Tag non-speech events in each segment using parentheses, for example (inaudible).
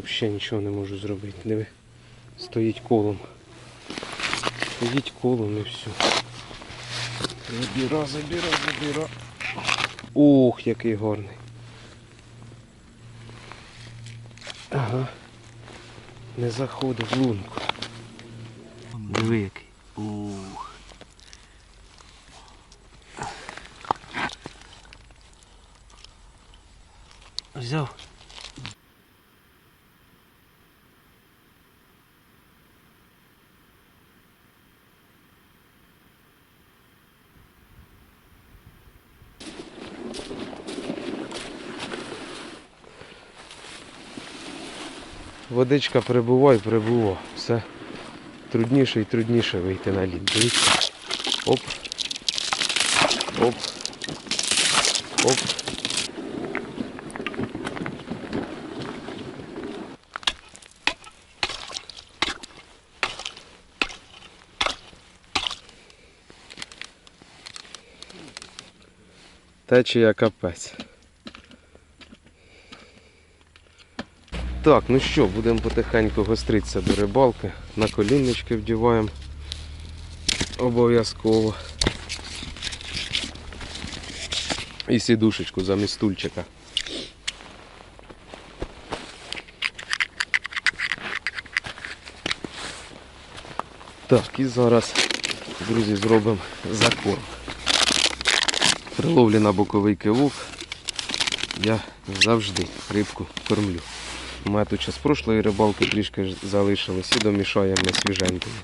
взагалі нічого не можу зробити. Диви. Стоїть колом. Стоїть колом і все. Забіра, забіра, забіра. Ох, який гарний. Ага. Не заходить в лунку. Диви який. Ух. Взяв. Водичка прибувай, прибува. Все трудніше і трудніше вийти на лід. Дивіться. Оп. Оп. Оп. Течія капець. Так, ну що, будемо потихеньку гостритися до рибалки. На коліннички вдіваємо. Обов'язково. І сідушечку замість стульчика. Так, і зараз, друзі, зробимо закорм. При ловлі на боковий кивок я завжди рибку кормлю. У мене з прошлої рибалки трішки залишилось і домішаємо ми свіженькою.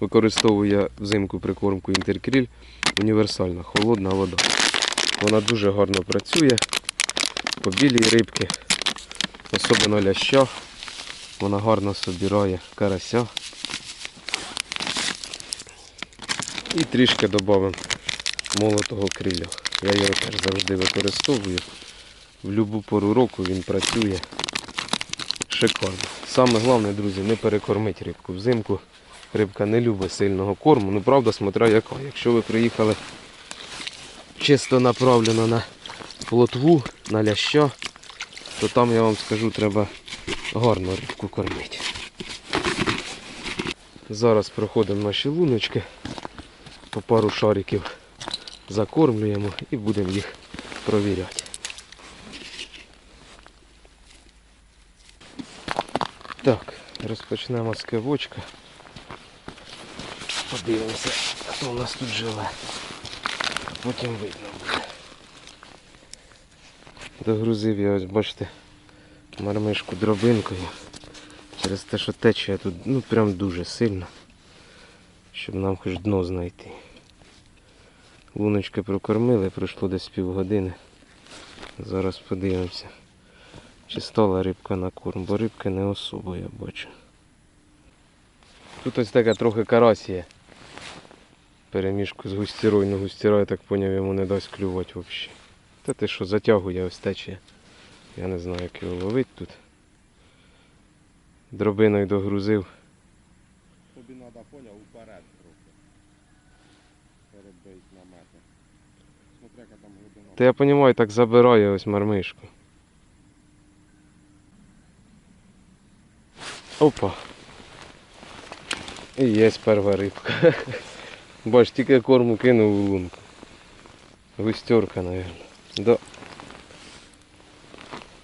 Використовую я взимку прикормку інтеркріль універсальна, холодна вода. Вона дуже гарно працює по білій рибки, особливо ляща. Вона гарно собирає карася. І трішки додамо молотого криля. Я його теж завжди використовую. В будь-яку пору року він працює шикарно. Саме головне, друзі, не перекормити рибку взимку. Рибка не любить сильного корму. Ну правда, смотря яка. Якщо ви приїхали чисто направлено на плотву, на ляща, то там я вам скажу, треба гарно рибку кормити. Зараз проходимо наші луночки, по пару шариків закормлюємо і будемо їх провіряти. Так, розпочнемо з кивочка. Подивимося, хто у нас тут живе. Потім видно буде. Догрузив я ось, бачите, мармишку дробинкою. Через те, що течія тут ну прям дуже сильно. Щоб нам хоч дно знайти. Луночки прокормили, пройшло десь півгодини. Зараз подивимося. Чи стала рибка на корм, бо рибки не особо я бачу. Тут ось така трохи карась є. Перемішку з густірою, ну густіра, я так поняв, йому не дасть клювати взагалі. Та ти що, затягує ось тече. Я не знаю, як його ловити тут. Дробиною догрузив. Тобі треба поняв уперед трохи. Перебить на метр. Смотри, яка там глибина. Та я розумію, так забирає ось мармишку. Опа. І є перша рибка. (laughs) Бач, тільки корму кинув у лунку. Густерка, мабуть. Да.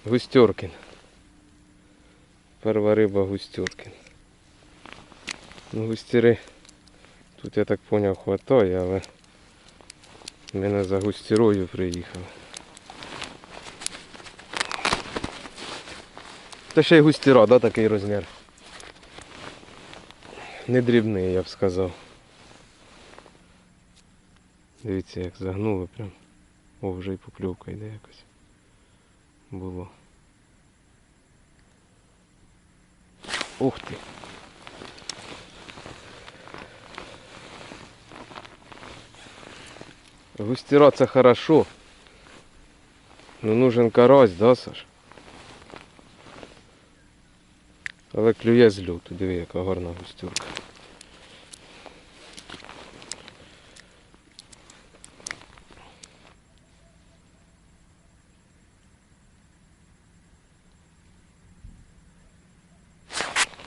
Густеркин. Перша риба густеркин. Ну, густіри тут я так поняв хватає, але ми не за густірою приїхали. Та ще й густіра, да, такий розмір. Не дрібний, я б сказав. Дивіться, як загнуло прям. О, вже й покльовка йде якось. Було. Ух ти. Густіра це хорошо. Ну нужен карась, да, Саш? Але клює з люту, диви, яка гарна густюрка.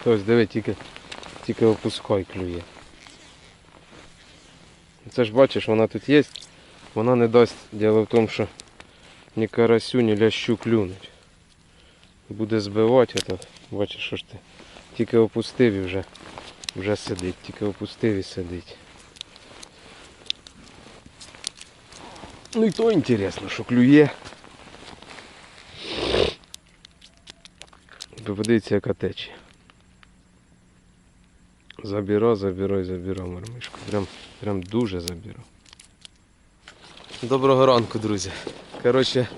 Тобто, диви, тільки, тільки опускай клює. Це ж бачиш, вона тут є, вона не дасть. Діло в тому, що ні карасю, ні лящу клюнуть. Буде збивати, то бачиш, що ж ти. Тільки опустив і вже, вже сидить, тільки опустив і сидить. Ну і то інтересно, що клює. Подивіться, яка течія. Забіра, забірай, забіра мармишку. Прям, прям дуже забіра. Доброго ранку, друзі. Коротше,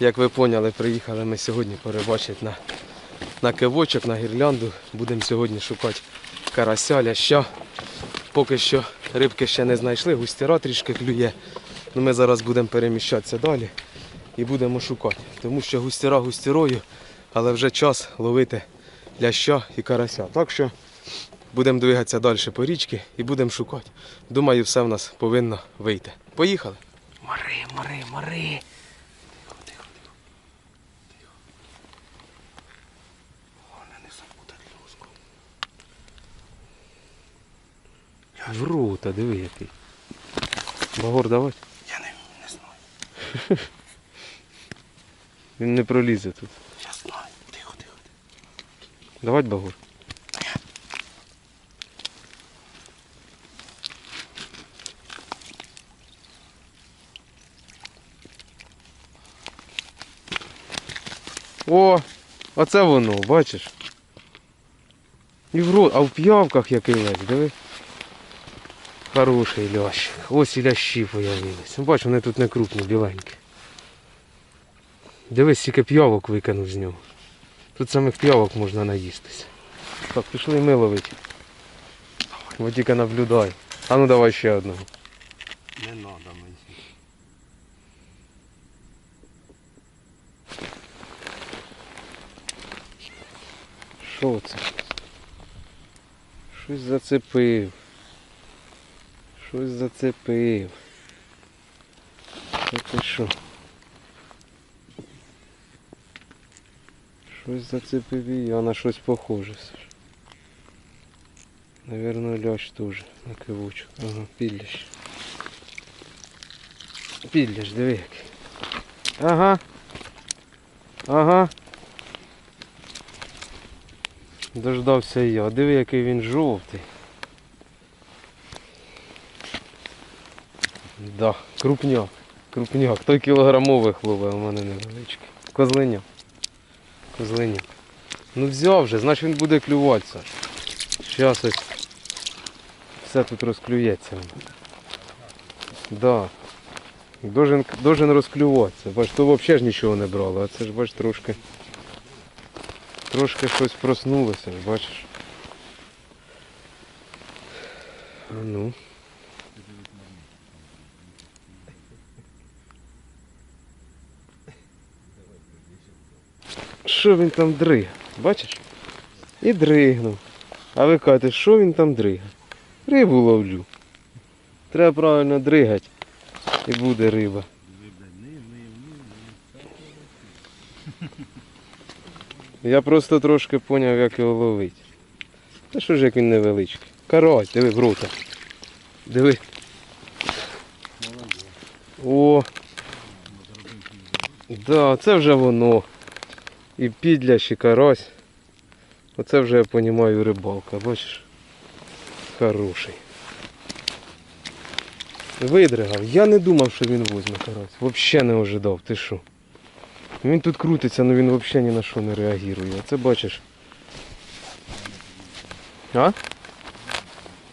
як ви поняли, приїхали ми сьогодні перебачити на, на кивочок, на гірлянду. Будемо сьогодні шукати карася, ляща. Поки що рибки ще не знайшли, густіра трішки клює. Ну, ми зараз будемо переміщатися далі і будемо шукати. Тому що густіра густірою, але вже час ловити ляща і карася. Так що будемо двигатися далі по річці і будемо шукати. Думаю, все в нас повинно вийти. Поїхали. Мари, мари, мари. Тихо, тихо, тихо. Тихо. Головне не забути люску. В рота, диви який. Багор давай. Я не, не знаю. (laughs) Він не пролізе тут. Я знаю. Тихо, тихо. Давай багор. О, оце воно, бачиш? І в рот, а в п'явках який ледь, диви. Хороший лящ. Ось і лящі появились. Бач, вони тут не крупні, біленькі. Дивись, скільки п'явок викинув з нього. Тут самих п'явок можна наїстися. Так, пішли ми ловити. Бо тільки наблюдай. А ну давай ще одного. Не треба мені. Що це? Щось зацепив. Щось зацепив. Це ти що? Щось зацепив і я на щось похоже. все ж. Наверно, лящ теж на кивочок. Ага, підлящ. Підлящ, диви який. Ага. Ага. Дождався я. Диви, який він жовтий. Да, крупняк. Крупняк. Той кілограмових ловив, у мене невеличкий. Козленяк. Козленяк. Ну взяв вже, значить він буде клюватися. Зараз ось все тут розклюється. Да. Должен, должен розклюватися. Бач, то взагалі ж нічого не брало, а це ж бач трошки. Трошки щось проснулося, бачиш. А ну. Що він там дрига? Бачиш? І дригнув. А ви кажете, що він там дрига? Рибу ловлю. Треба правильно дригати. І буде риба. Я просто трошки поняв, як його ловити. Та що ж як він невеличкий. Карась, диви в рота. Диви. О. Да, це вже воно. І підлящ, і карась. Оце вже я розумію рибалка, бачиш? Хороший. Видригав. Я не думав, що він возьме карась. Взагалі не ожидав, ти що? Він тут крутиться, але він взагалі ні на що не реагує. Оце бачиш. А?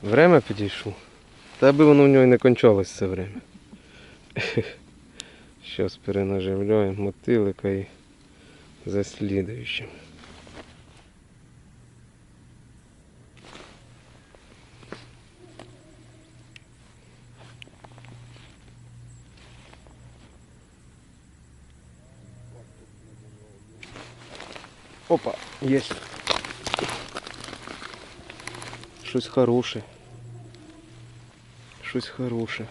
Время підійшло. Та би воно в нього і не кончалось це время. (laughs) Зараз перенаживляємо мотилика і за слідуючим. Опа, есть. Щось хороше. Щось хороше.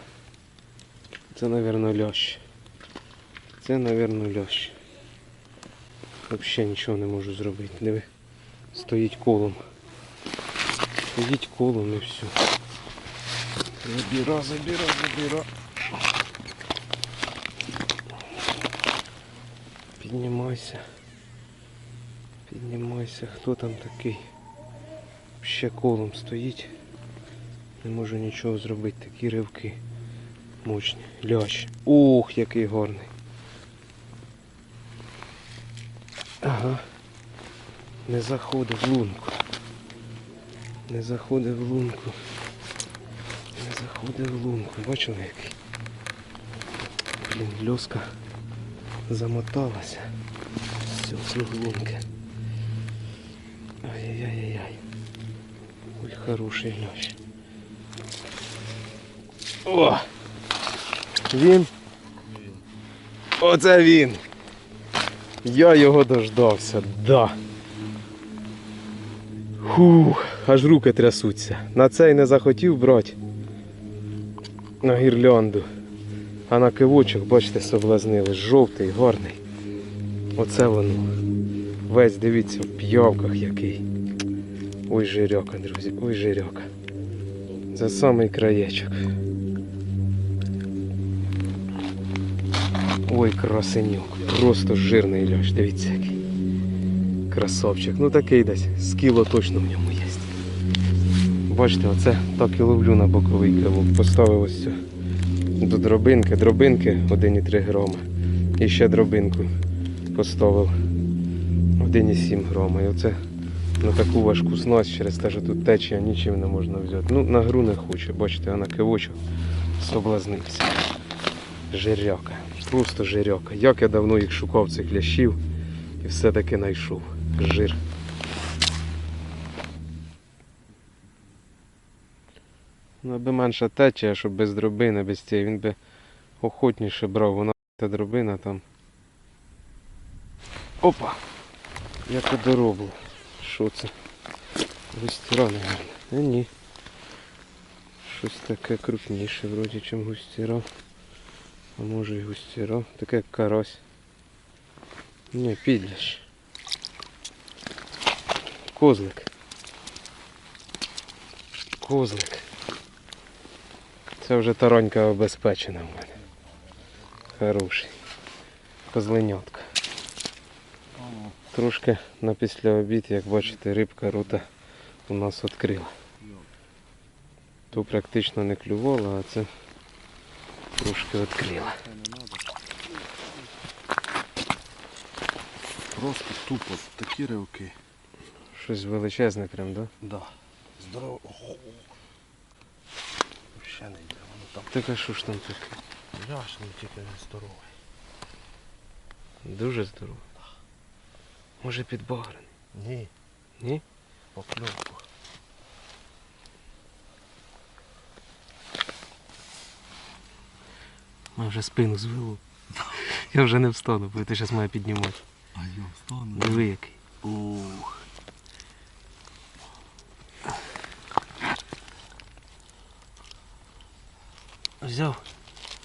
Це, напевно, лящ. Це, напевно, лящ. Взагалі нічого не можу зробити. Диви. Стоїть колом. Стоїть колом і все. Забіра, забіра, забіра. Піднімайся. Піднімайся. Хто там такий? Ще колом стоїть. Не можу нічого зробити. Такі ривки. Мощні. Лящ. Ух, який гарний. Ага. Не заходив в лунку. Не заходив в лунку. Не заходив в лунку. Бачили який? Блін, льоска замоталася. Все, лунки. Ай-яй-яй-яй. Ой, хороший лящ. О! Він. Оце він. Я його дождався, да. Фух, аж руки трясуться. На цей не захотів брати. На гірлянду. А на кивочок, бачите, соблазнили. Жовтий, гарний. Оце воно. Весь дивіться в п'явках який. Ой, жиряка, друзі, ой, жиряка. Це самий краєчок. Ой, красенюк. Просто жирний ляш. Дивіться який. Красавчик. Ну такий десь. З кіло точно в ньому є. Бачите, оце так і ловлю на боковий кивок. Поставив ось цю до дробинки. Дробинки 1,3 грама. І ще дробинку поставив 1,7 грама. І оце на таку важку снасть через те, що тут течія нічим не можна взяти. Ну, на гру не хоче, бачите, а на кивочок соблазнився. Жиряка. Просто жиряка. Як я давно їх шукав цих лящів і все-таки знайшов. Жир. Ну, аби менша течія, щоб без дробини, без цієї, він би охотніше брав. Вона та дробина там. Опа! Я то дороблю. Що це? Густіра. А ні. Щось таке крупніше, вроді, чим густіра. А може і густіра. Таке як карась. Ні, підляш. Козлик. Козлик. Це вже таронька обезпечена в мене. Хороший. Козленятка. Трошки на після обід, як бачите, рибка рота у нас відкрила. То практично не клювала, а це трошки відкрила. Не. Просто тупо такі ривки. Щось величезне прям, да? Да. Здорово. Ще не йде, воно там. Так а що ж там таке? Ляшний тільки не здоровий. Дуже здорово. Може підбагрений? Ні, Ні? покльовку. Мене вже спину звело. Я вже не встану, бо ти зараз має піднімати. А я встану. Диви який. Ух. Взяв?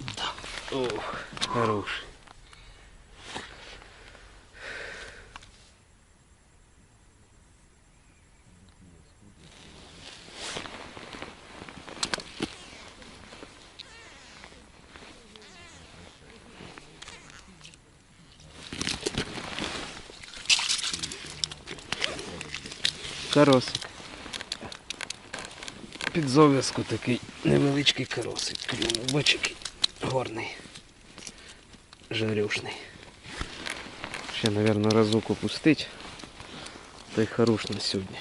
Да. Ох, хороший. Каросик. Під зав'язку такий невеличкий каросик клюнув. Бач, який горний. Жарюшний. Ще, мабуть, разок опустить. Та й хорош на сьогодні.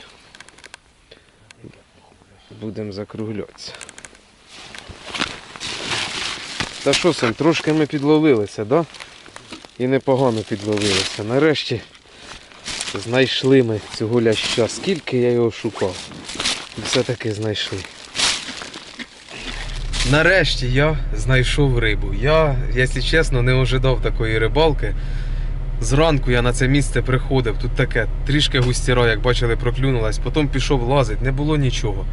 Будемо закруглятися. Та що сам, трошки ми підловилися, да? І непогано підловилися. Нарешті знайшли ми цього ляща. Скільки я його шукав. Все-таки знайшли. Нарешті я знайшов рибу. Я, якщо чесно, не ожидав такої рибалки. Зранку я на це місце приходив, тут таке трішки густіра, як бачили, проклюнулась, потім пішов лазить, не було нічого.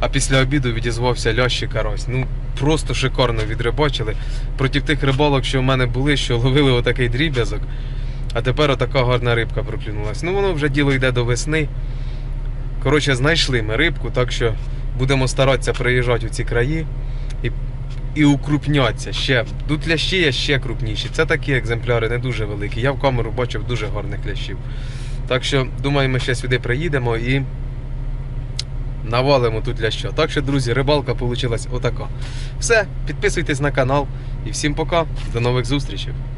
А після обіду відізвався лящ і карась. Ну просто шикарно відрибачили. Проти тих рибалок, що в мене були, що ловили отакий дріб'язок. А тепер отака гарна рибка проклюнулась. Ну воно вже діло йде до весни. Коротше, знайшли ми рибку, так що будемо старатися приїжджати у ці краї і, і укрупнятися ще. Тут лящі є ще крупніші. Це такі екземпляри не дуже великі. Я в камеру бачив дуже гарних лящів. Так що, думаю, ми ще сюди приїдемо і навалимо тут ляща. Так що, друзі, рибалка вийшла отака. Все, підписуйтесь на канал і всім пока. До нових зустрічей.